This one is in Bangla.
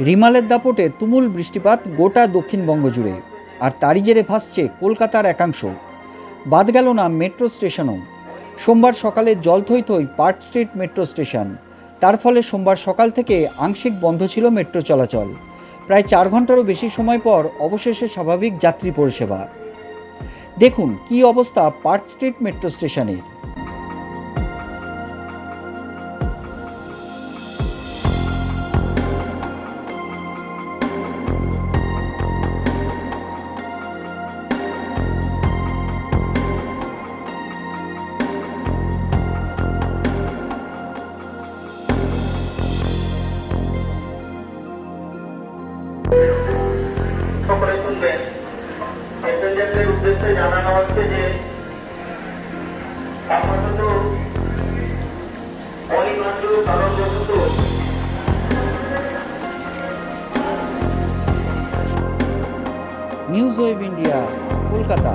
রিমালের দাপটে তুমুল বৃষ্টিপাত গোটা দক্ষিণবঙ্গ জুড়ে আর তারই জেরে ভাসছে কলকাতার একাংশ। বাদ গেল না মেট্রো স্টেশনও। সোমবার সকালে জল থই থই পার্ক স্ট্রিট মেট্রো স্টেশন। তার ফলে সোমবার সকাল থেকে আংশিক বন্ধ ছিল মেট্রো চলাচল। প্রায় চার ঘন্টারও বেশি সময় পর অবশেষে স্বাভাবিক যাত্রী পরিষেবা। দেখুন কী অবস্থা পার্ক স্ট্রিট মেট্রো স্টেশনের। প্যাসেঞ্জারদের উদ্দেশ্যে জানানো হচ্ছে যে আপাতত অনিবার্য কারণবশত নিউজ ওয়েব ইন্ডিয়া কলকাতা